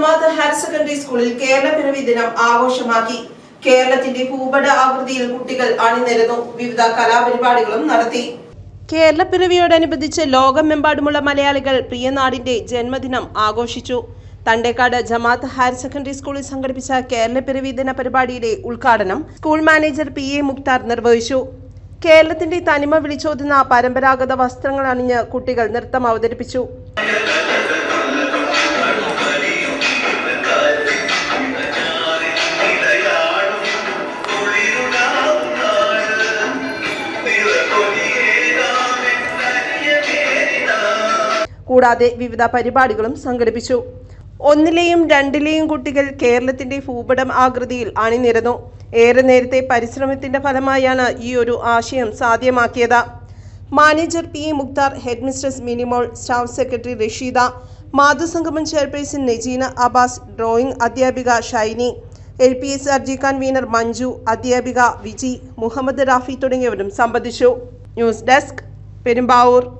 ജമാഅത്ത് higher secondary സ്കൂളിൽ കേരള പിറവി ദിനം ആഘോഷമാക്കി. കേരളത്തിന്റെ ഭൂപട ആകൃതിയിൽ കുട്ടികൾ അണിനിരന്നു. വിവിധ കലാപരിപാടികളും നടത്തി. കേരള കേരളപ്പിറവിയോടനുബന്ധിച്ച് ലോകമെമ്പാടുമുള്ള മലയാളികൾ പ്രിയനാടിന്റെ ജന്മദിനം ആഘോഷിച്ചു. തണ്ടേക്കാട് ജമാഅത്ത് ഹയർ സെക്കൻഡറി സ്കൂളിൽ സംഘടിപ്പിച്ച കേരള പിറവി ദിന പരിപാടിയുടെ ഉദ്ഘാടനം school manager P A Mukhtar നിർവഹിച്ചു. കേരളത്തിന്റെ തനിമ വിളിച്ചോതുന്ന പരമ്പരാഗത വസ്ത്രങ്ങൾ അണിഞ്ഞ് കുട്ടികൾ നൃത്തം അവതരിപ്പിച്ചു. കൂടാതെ വിവിധ പരിപാടികളും സംഘടിപ്പിച്ചു. ഒന്നിലെയും രണ്ടിലെയും കുട്ടികൾ കേരളത്തിന്റെ ഭൂപടം ആകൃതിയിൽ അണിനിരന്നു. ഏറെ നേരത്തെ പരിശ്രമത്തിന്റെ ഫലമായാണ് ഈ ഒരു ആശയം സാധ്യമാക്കിയത്. Manager P Mukhtar head mistress Minimol staff secretary Rasheeda മാതൃസംഗമം chairperson Najeena Abbas drawing അധ്യാപിക Shiny L P S R convener Manju അധ്യാപിക വിജി മുഹമ്മദ് റാഫി തുടങ്ങിയവരും സംബന്ധിച്ചു. News desk Perumbavoor.